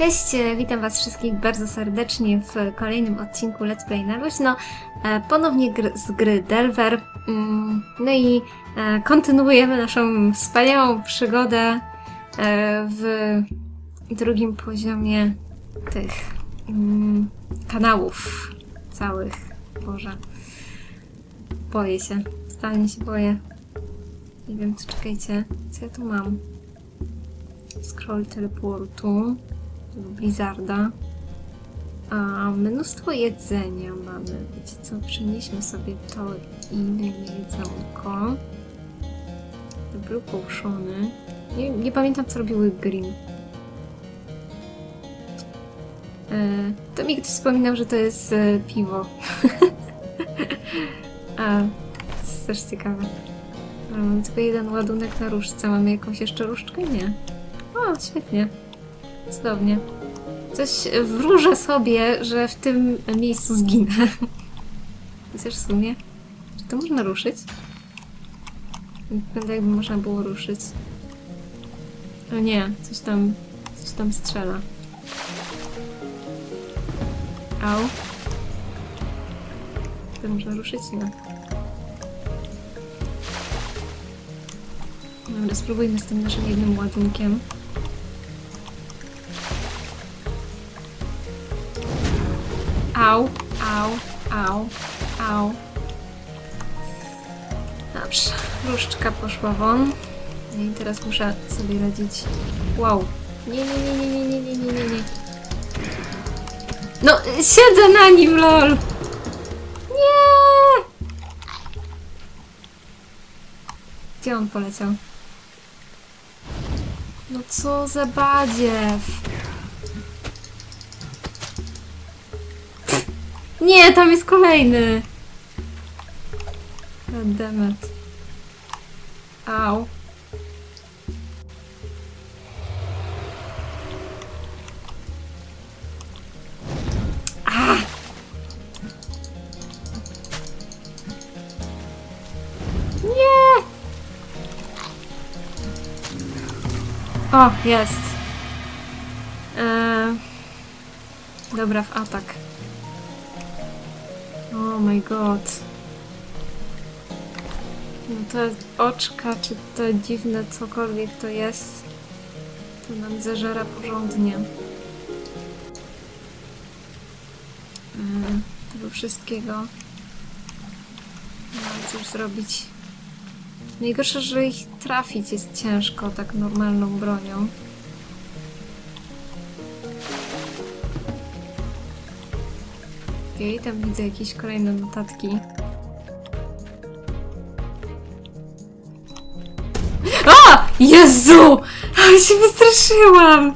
Cześć, witam Was wszystkich bardzo serdecznie w kolejnym odcinku Let's Play na Luźno. E, Ponownie gr z gry Delver. Mm, No i e, kontynuujemy naszą wspaniałą przygodę e, w drugim poziomie tych mm, kanałów całych. Boże. Boję się. Totalnie się boję. Nie wiem, co czekajcie. Co ja tu mam? Scroll teleportu. Blizzarda. A mnóstwo jedzenia mamy. Wiecie co? Przenieśmy sobie to inne jedzonko. Blue Potiony. Nie, nie pamiętam, co robiły Green. E, to mi ktoś wspominał, że to jest e, piwo. A, to jest też ciekawe. Mamy tylko jeden ładunek na różdżce. Mamy jakąś jeszcze różdżkę? Nie. O, świetnie. Cudownie. Coś wróżę sobie, że w tym miejscu zginę. Chociaż w sumie. Czy to można ruszyć? Wygląda jakby można było ruszyć. O nie, coś tam, coś tam strzela. Au. To można ruszyć? Nie. Dobra, spróbujmy z tym naszym jednym ładunkiem. Au, au, au, au. Dobrze, różdżka poszła won. No I teraz muszę sobie radzić. Wow. Nie, nie, nie, nie, nie, nie, nie, nie, nie. No, siedzę na nim, lol! Nie! Gdzie on poleciał? No co za badziew! Nie, tam jest kolejny! Goddammit. Au. Ah! Nie! O, jest. Eee, dobra, w atak. My god. No te oczka, czy to dziwne cokolwiek to jest, to nam zażera porządnie. Mm, tego wszystkiego. No cóż zrobić. Najgorsze, że ich trafić jest ciężko tak normalną bronią. Okej, tam widzę jakieś kolejne notatki. A! Jezu! Ale się wystraszyłam!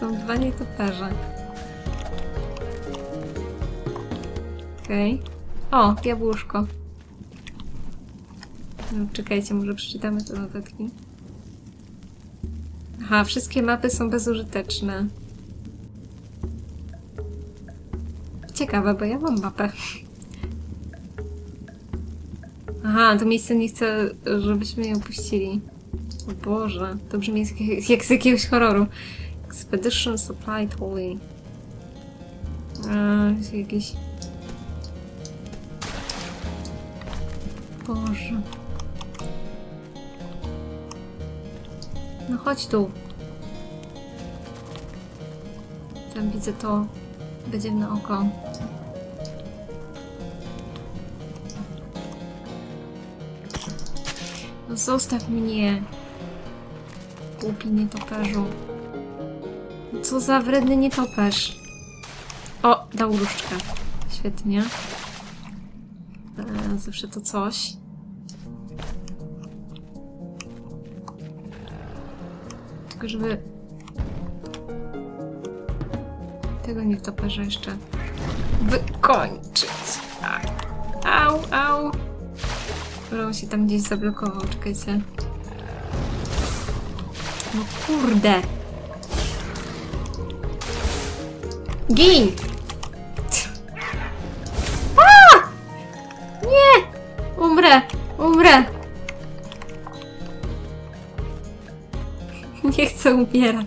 Są dwa nietoperze. Okej. O, jabłuszko. No, czekajcie, może przeczytamy te notatki. Aha, wszystkie mapy są bezużyteczne. Ciekawe, bo ja mam mapę. Aha, to miejsce nie chcę, żebyśmy je opuścili. O Boże, to brzmi jak, jak z jakiegoś horroru. Expedition Supply Toy. A, jakieś Boże. No chodź tu. Tam widzę to. Będzie na oko. No zostaw mnie. Głupi nietoperzu. Co za wredny nietoperz. O, dał różdżkę. Świetnie. Zawsze to coś. Tylko żeby... Tego nie wtoperza jeszcze wykończyć. A. Au, au. On się tam gdzieś zablokował, czekajcie. No kurde. Gin! Umierać.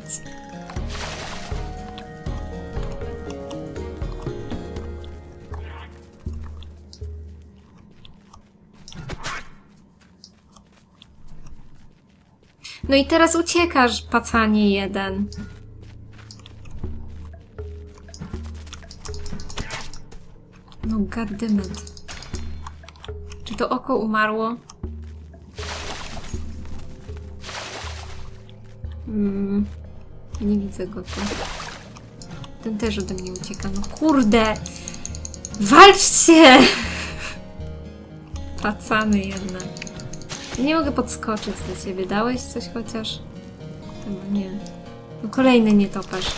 No i teraz uciekasz, pacanie jeden. No goddammit. Czy to oko umarło? Mm, nie widzę go tu. Ten też ode mnie ucieka. No kurde! Walczcie! Pacany jedna. Nie mogę podskoczyć do ciebie. Dałeś coś chociaż? Chyba nie. No kolejny nietoperz.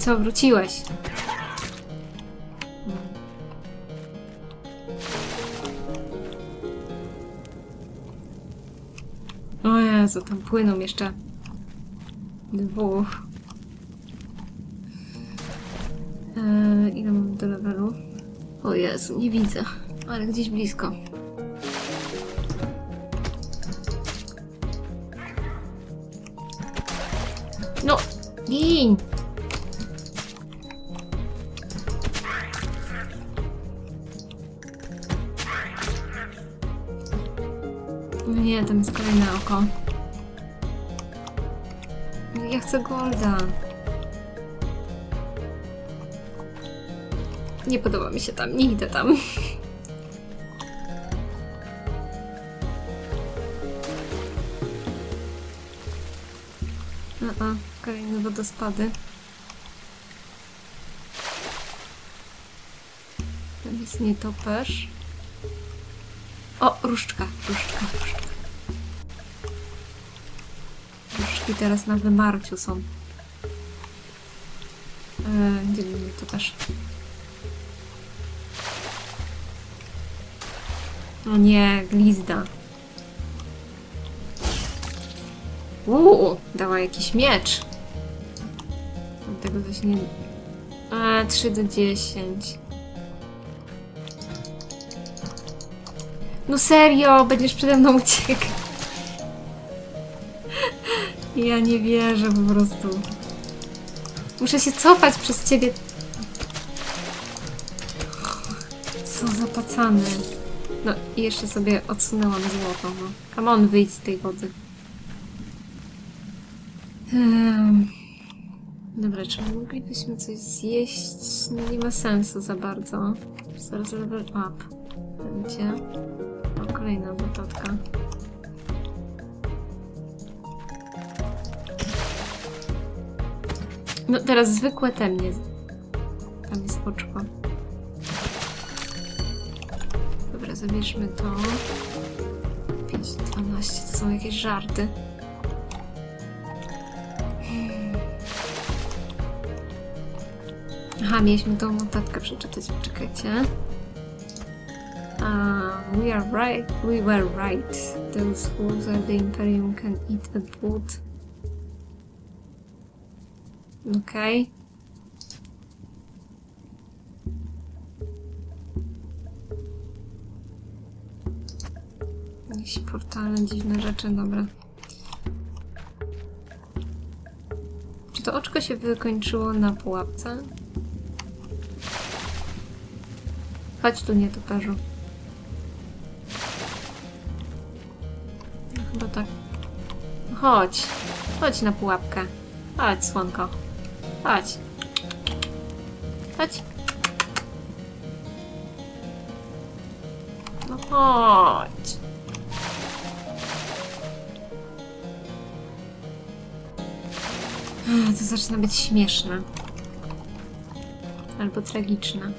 Co, wróciłeś? Jezu, tam płyną jeszcze dwóch. Eee, ile mam do levelu? O Jezu, nie widzę, ale gdzieś blisko. No, gin! Ja chcę golda. Nie podoba mi się tam, nie idę tam. A, kolejne wodospady. Tam jest nietoperz. O, różdżka, różdżka, różdżka. Różdżki teraz na wymarciu są. Eee, gdzie był nietoperz? O nie, glizda. Uuu, dała jakiś miecz. Tego coś nie... A, 3 do 10. No serio, będziesz przede mną uciekał. Ja nie wierzę po prostu. Muszę się cofać przez ciebie. Co za pacany. No i jeszcze sobie odsunęłam złoto. No. Come on, wyjdź z tej wody. Dobra, czy moglibyśmy coś zjeść? No nie ma sensu za bardzo. Zaraz level up będzie. O, kolejna notatka. No teraz zwykłe temnie. Tam jest oczko. Dobra, zabierzmy to. 5 12 to są jakieś żarty. Aha, mieliśmy tą notatkę przeczytać, poczekajcie. Uh, we are right, we were right. Those wolves are the Imperium can eat the blood. Okej. Okay. Jakieś portalne, dziwne rzeczy, dobra. Czy to oczko się wykończyło na pułapce? Chodź tu, nietoperzu. No, chyba tak. Chodź. Chodź na pułapkę. Chodź, słonko. Chodź. Chodź. No chodź. To zaczyna być śmieszne. Albo tragiczne.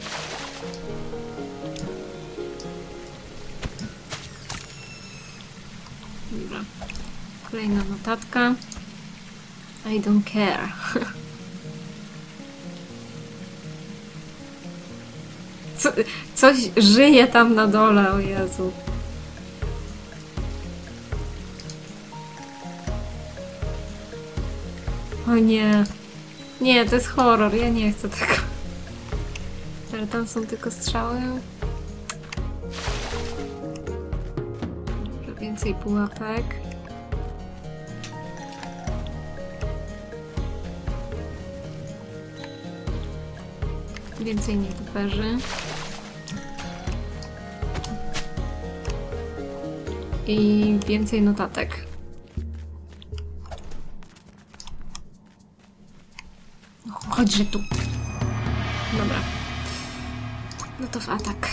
Dobra. Kolejna notatka. I don't care. Co, coś żyje tam na dole, o Jezu. O nie. Nie, to jest horror, ja nie chcę tego. Ale tam są tylko strzały. Więcej pułapek. Więcej nietoperzy. I więcej notatek. No, Chodźże tu. Dobra. No to w atak.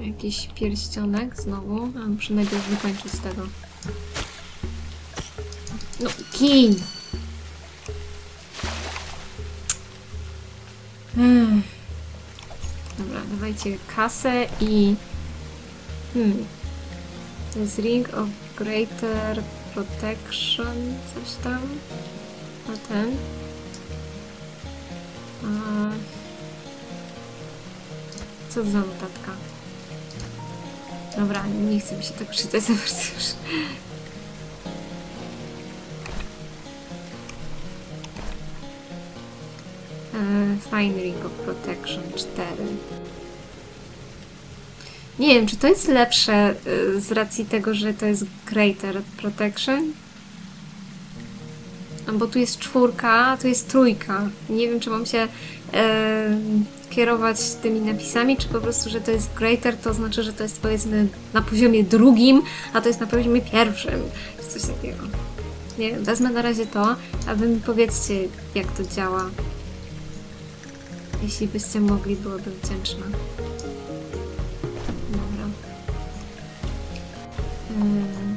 Jakiś pierścionek znowu. A najpierw wykończyć tego. No, kij! Dawajcie kasę i... Hmm. To jest Ring of Greater Protection, coś tam. A ten. A... Co za notatka? Dobra, nie chcę mi się tak czytać za bardzo już. Fine Ring of Protection 4. Nie wiem, czy to jest lepsze y, z racji tego, że to jest Greater Protection? A Bo tu jest czwórka, a tu jest trójka. Nie wiem, czy mam się kierować tymi napisami, czy po prostu, że to jest Greater, to znaczy, że to jest powiedzmy na poziomie drugim, a to jest na poziomie pierwszym, czy coś takiego. Nie wezmę na razie to, a wy mi powiedzcie, jak to działa. Jeśli byście mogli, byłabym wdzięczna. Mm.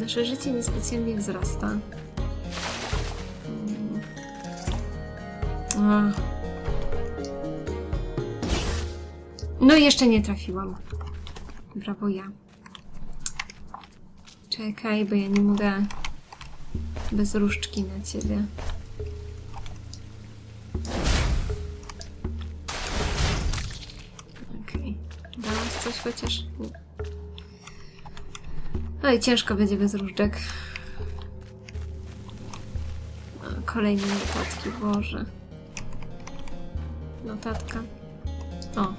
Nasze życie niespecjalnie wzrasta. Mm. Ach. No i jeszcze nie trafiłam. Brawo ja. Czekaj, bo ja nie mogę bez różdżki na ciebie. Chociaż? Nie. Oj, ciężko będzie bez różdżek. Kolejne notatki, Boże. Notatka. O.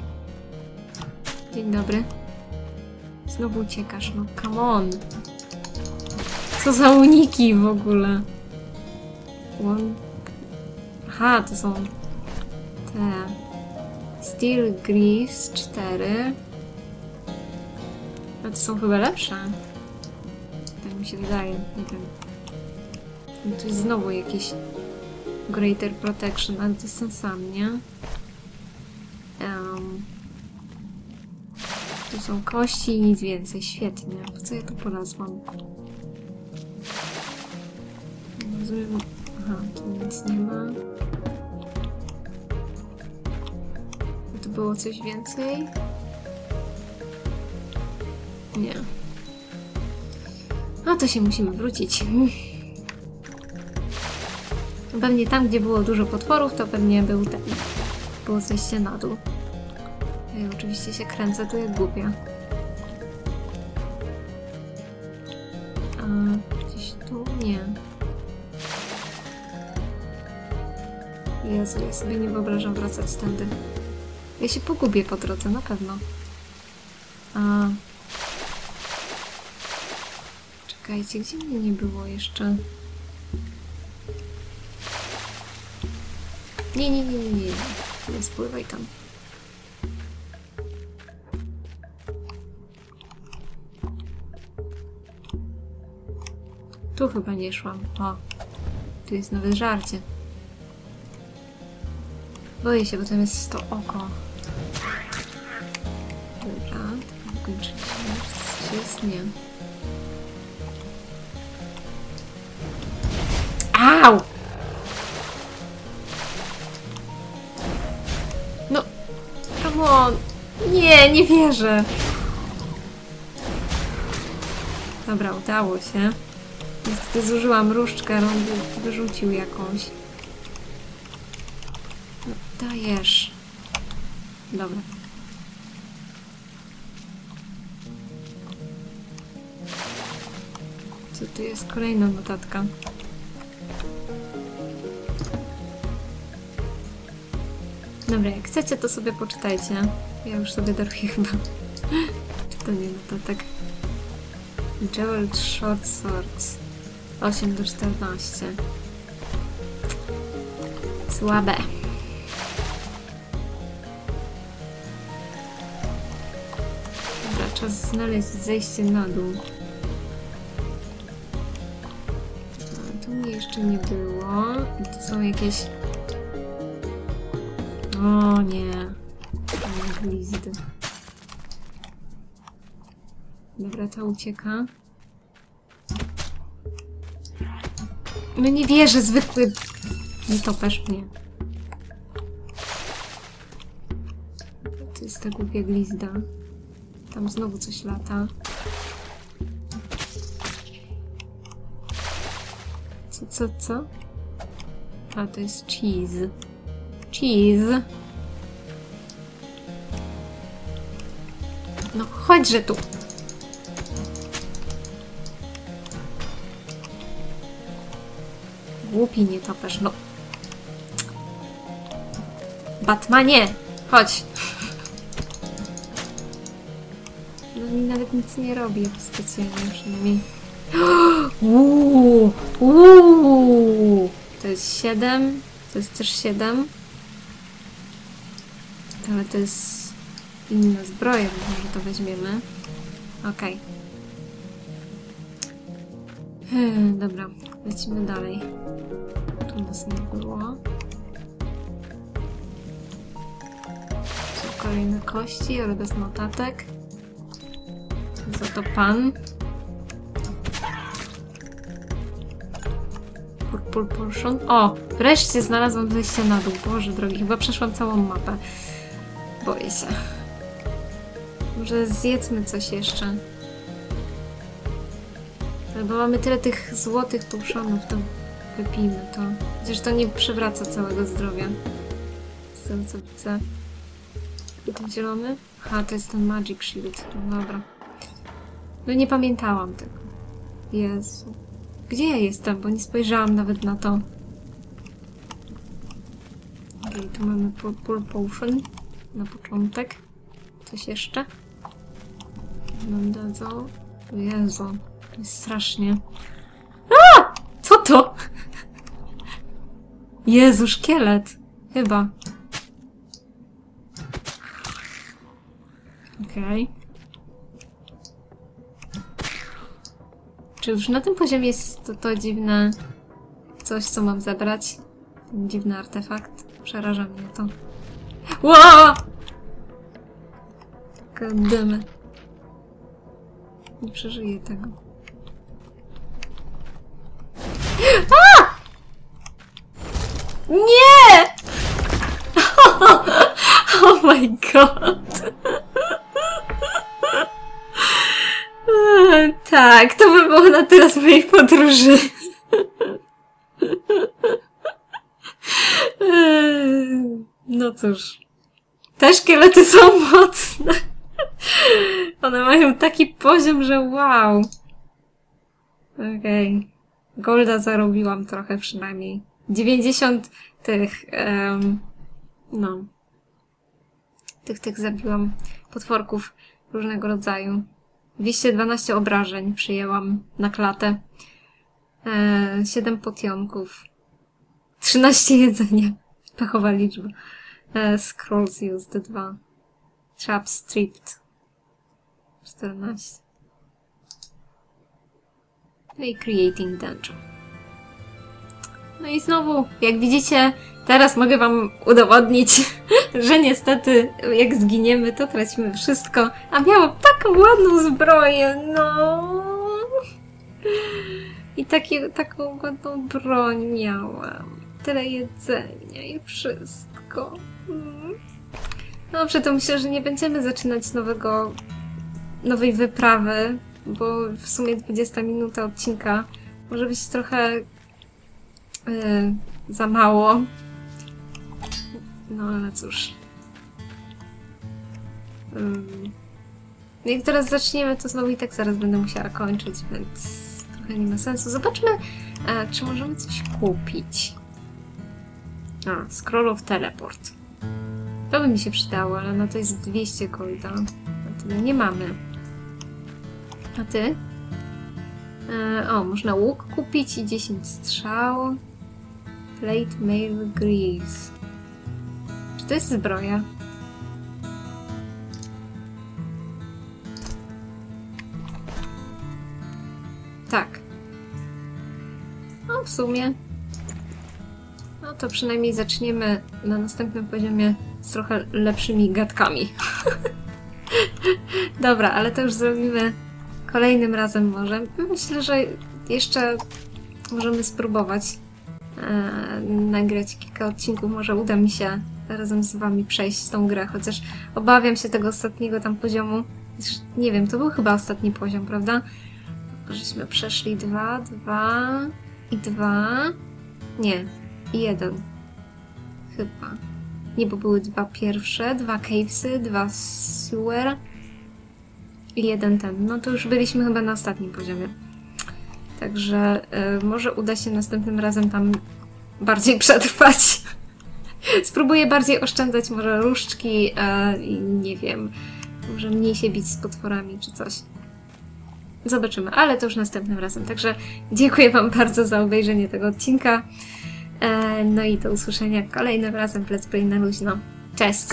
Dzień dobry. Znowu uciekasz, no come on. Co za uniki w ogóle? One... Aha, to są te... Steel Greaves 4. To są chyba lepsze. Tak mi się wydaje, wiem. No to jest znowu jakiś Greater Protection, ale to ten sam, nie? Em, tu są kości i nic więcej. Świetnie. Po co ja tu polazłam? Rozumiem. Aha, tu nic nie ma. Tu było coś więcej? Nie. No to się musimy wrócić. Pewnie tam, gdzie było dużo potworów, to pewnie był ten. Było zejście na dół. Ja oczywiście się kręcę tu jak głupia. A gdzieś tu? Nie. Jezu, ja sobie nie wyobrażam wracać tędy. Ja się pogubię po drodze, na pewno. A... Czekajcie, gdzie mnie nie było jeszcze? Nie, nie, nie, nie, nie. Nie spływaj tam. Tu chyba nie szłam. O, tu jest nowe żarcie. Boję się, bo tam jest to oko. Dobra. Coś jest? Nie. Au! No, come on. Nie, nie wierzę. Dobra, udało się. Niestety zużyłam różdżkę, on wy- wyrzucił jakąś. No, dajesz. Dobra. Co tu jest? Kolejna notatka. Dobra, jak chcecie, to sobie poczytajcie. Ja już sobie daruję chyba. Czy to nie notatek? Jeweled Short Swords. 8 do 14. Słabe. Dobra, czas znaleźć zejście na dół. Tu mnie jeszcze nie było. I tu są jakieś... O nie. Glizdy. Dobra, ta ucieka. No nie wierzę, zwykły... Nie topesz mnie. To jest ta głupia glizda. Tam znowu coś lata. Co, co, co? A, to jest cheese. Cheese. No chodźże tu. Głupi nie topesz, no. Batmanie! Chodź! No mi nawet nic nie robi specjalnie przynajmniej. Uuu, uuu. To jest 7. To jest też 7. Ale to jest inna zbroja, więc może to weźmiemy. Okej. Hmm, Dobra, lecimy dalej. Tu nas nie było. Są kolejne kości, ale bez notatek. Za to pan. Purple Portion. O! Wreszcie znalazłam wejście na dół. Boże drogi, chyba przeszłam całą mapę. Boję się. Może zjedzmy coś jeszcze. Albo mamy tyle tych złotych potionów, to wypijmy to. Chociaż to nie przywraca całego zdrowia. Z tego co widzę. I ten zielony? Aha, to jest ten Magic Shield. Dobra. No nie pamiętałam tego. Jezu. Gdzie ja jestem? Bo nie spojrzałam nawet na to. Okej, tu mamy Purple Potion. Na początek. Coś jeszcze? Nam dadzą. Jezu. Jest strasznie. A! Co to? Jezu, szkielet. Chyba. Okej. Czy już na tym poziomie jest to, to dziwne coś, co mam zebrać? Dziwny artefakt. Przeraża mnie to. Ła! Gademy. Nie przeżyję tego. A! Nie! Oh my god. Tak, to by było na tyle z mojej podróży. No cóż. Te szkielety są mocne. One mają taki poziom, że wow. Okej. Golda zarobiłam trochę przynajmniej. 90 tych, em, no. Tych, tych zabiłam potworków różnego rodzaju. 212 obrażeń przyjęłam na klatę. E, 7 potionków. 13 jedzenia. Pechowa liczba. E, scrolls used 2. Trap stripped. 14. No i creating dungeon. No i znowu, jak widzicie, teraz mogę wam udowodnić, że niestety jak zginiemy, to tracimy wszystko. A miałam taką ładną zbroję, no. I takie, taką ładną broń miałam. Tyle jedzenia i wszystko. Dobrze, to myślę, że nie będziemy zaczynać nowego, nowej wyprawy, bo w sumie 20 minuta odcinka może być trochę yy, za mało. No ale cóż. Ym, jak teraz zaczniemy, to znowu i tak zaraz będę musiała kończyć, więc trochę nie ma sensu. Zobaczmy, e, czy możemy coś kupić. A, of Teleport. To by mi się przydało, ale no to jest 200 golda. A tyle nie mamy. A ty? E, o, można łuk kupić i 10 strzał. Plate Mail Grease. Czy to jest zbroja? Tak. No w sumie. To przynajmniej zaczniemy na następnym poziomie z trochę lepszymi gadkami. Dobra, ale to już zrobimy kolejnym razem może. Myślę, że jeszcze możemy spróbować e, nagrać kilka odcinków. Może uda mi się razem z wami przejść tą grę, chociaż obawiam się tego ostatniego tam poziomu. Nie wiem, to był chyba ostatni poziom, prawda? Żeśmy przeszli dwa, dwa i dwa. Nie, jeden. Chyba. Nie, bo były dwa pierwsze, dwa cavesy, dwa sewer i jeden ten. No to już byliśmy chyba na ostatnim poziomie. Także y, może uda się następnym razem tam bardziej przetrwać. Spróbuję bardziej oszczędzać może różdżki e, i nie wiem, może mniej się bić z potworami czy coś. Zobaczymy, ale to już następnym razem. Także dziękuję Wam bardzo za obejrzenie tego odcinka. E, no i do usłyszenia kolejnym razem w Let's Play na luźno. Cześć!